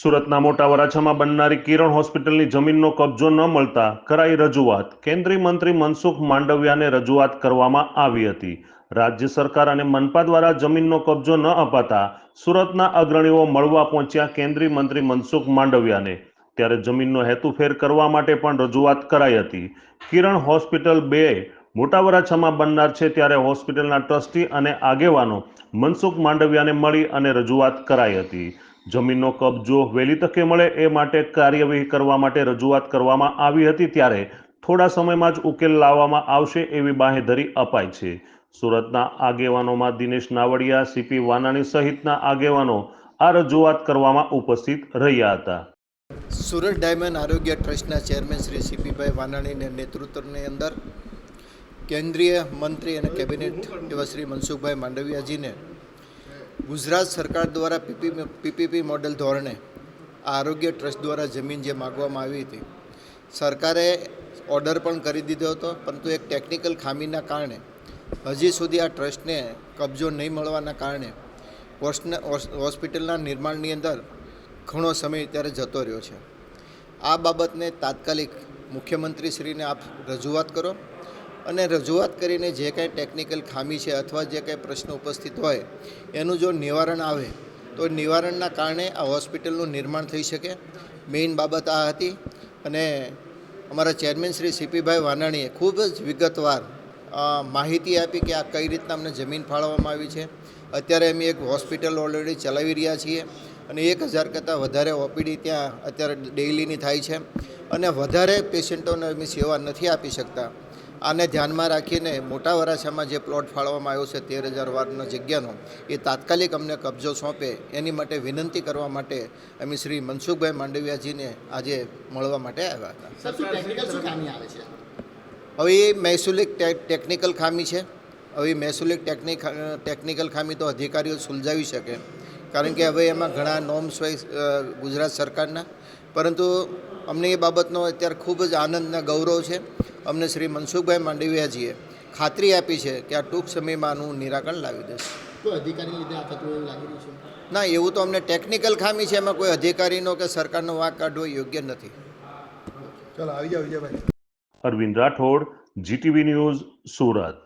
સુરતના મોટા વરાછામાં બનનારી કિરણ હોસ્પિટલની જમીનનો કબજો ન મળતા કરાઈ રજૂઆત. કેન્દ્રીય મંત્રી મનસુખ માંડવિયાને રજૂઆત કરવામાં આવી હતી. રાજ્ય સરકાર અને મનપા દ્વારા જમીનનો કબજો ન અપાતા સુરતના અગ્રણીઓ મળવા પહોંચ્યા કેન્દ્રીય મંત્રી મનસુખ માંડવિયાને. ત્યારે જમીનનો હેતુફેર કરવા માટે પણ રજૂઆત કરાઈ હતી. કિરણ હોસ્પિટલ બે મોટા વરાછામાં બનનાર છે ત્યારે હોસ્પિટલના ટ્રસ્ટી અને આગેવાનો મનસુખ માંડવિયાને મળી અને રજૂઆત કરાઈ હતી. જમીનનો કબજો વહેલી તકે મળે એ માટે કાર્યવાહી કરવા માટે રજૂઆત કરવામાં આવી હતી ત્યારે થોડા સમયમાં જ ઉકેલ લાવવામાં આવશે એવી બાંહેધરી અપાઈ છે. સુરતના આગેવાનોમાં દિનેશ નાવડિયા, સીપી વાનાણી સહિતના આગેવાનો આ રજૂઆત કરવામાં ઉપસ્થિત રહ્યા હતા. સુરત ડાયમંડ આરોગ્ય ટ્રસ્ટના ચેરમેન શ્રી સીપીભાઈ વાનાણીને નેતૃત્વની અંદર કેન્દ્રીય મંત્રી અને કેબિનેટ એવા શ્રી મનસુખભાઈ માંડવિયાજીને ગુજરાત સરકાર દ્વારા પીપી પીપીપી મોડેલ ધોરણે આરોગ્ય ટ્રસ્ટ દ્વારા જમીન જે માગવામાં આવી હતી, સરકારે ઓર્ડર પણ કરી દીધો હતો, પરંતુ એક ટેકનિકલ ખામીના કારણે હજી સુધી આ ટ્રસ્ટને કબજો નહીં મળવાના કારણે હોસ્પિટલના નિર્માણની અંદર ઘણો સમય ત્યારે જતો રહ્યો છે. આ બાબતને તાત્કાલિક મુખ્યમંત્રીશ્રીને આપ રજૂઆત કરો. અને રજૂઆત કરીને જે કાંઈ ટેકનિકલ ખામી છે અથવા જે કાંઈ પ્રશ્ન ઉપસ્થિત હોય, એનું જો નિવારણ આવે, તો નિવારણના કારણે આ હોસ્પિટલનું નિર્માણ થઈ શકે. મેઇન બાબત આ હતી અને અમારા ચેરમેન શ્રી સીપીભાઈ વાનાણીએ ખૂબ જ વિગતવાર માહિતી આપી કે આ કઈ રીતના અમને જમીન ફાળવવામાં આવી છે. અત્યારે અમે એક હોસ્પિટલ ઓલરેડી ચલાવી રહ્યા છીએ અને એક હજાર કરતાં વધારે ઓપીડી ત્યાં અત્યારે ડેઇલીની થાય છે. અને વધારે પેશન્ટોને અમે સેવા નથી આપી શકતા. આને ધ્યાનમાં રાખીને મોટા વરાછામાં જે પ્લોટ ફાળવવામાં આવ્યો છે તેર હજાર વારનો જગ્યાનો એ તાત્કાલિક અમને કબજો સોંપે. એની માટે વિનંતી કરવા માટે અમે શ્રી મનસુખભાઈ માંડવિયાજીને આજે મળવા માટે આવ્યા હતા. હવે એ મહેસૂલિક ટે- ટેકનિકલ ખામી છે. હવે એ ટેકનિક ટેકનિકલ ખામી તો અધિકારીઓ સુલઝાવી શકે. કારણ કે હવે એમાં ઘણા નોમ્સ હોય ગુજરાત સરકારના. પરંતુ અમને એ બાબતનો અત્યારે ખૂબ જ આનંદને ગૌરવ છે. અમને શ્રી મનસુખભાઈ માંડવિયાજીએ ખાતરી આપી છે કે આ ટૂંક સમયમાં આનું નિરાકરણ લાવી દેશે અધિકારી અધિકારીને લીધે આ થતું એવું લાગી રહ્યું છે? ના એવું તો અમને ટેકનિકલ ખામી છે એમાં કોઈ અધિકારીનો કે સરકારનો વાંક કાઢવો યોગ્ય નથી. ચાલો આવી જાઓ Vijaybhai. Arvind Rathod GTV news Surat.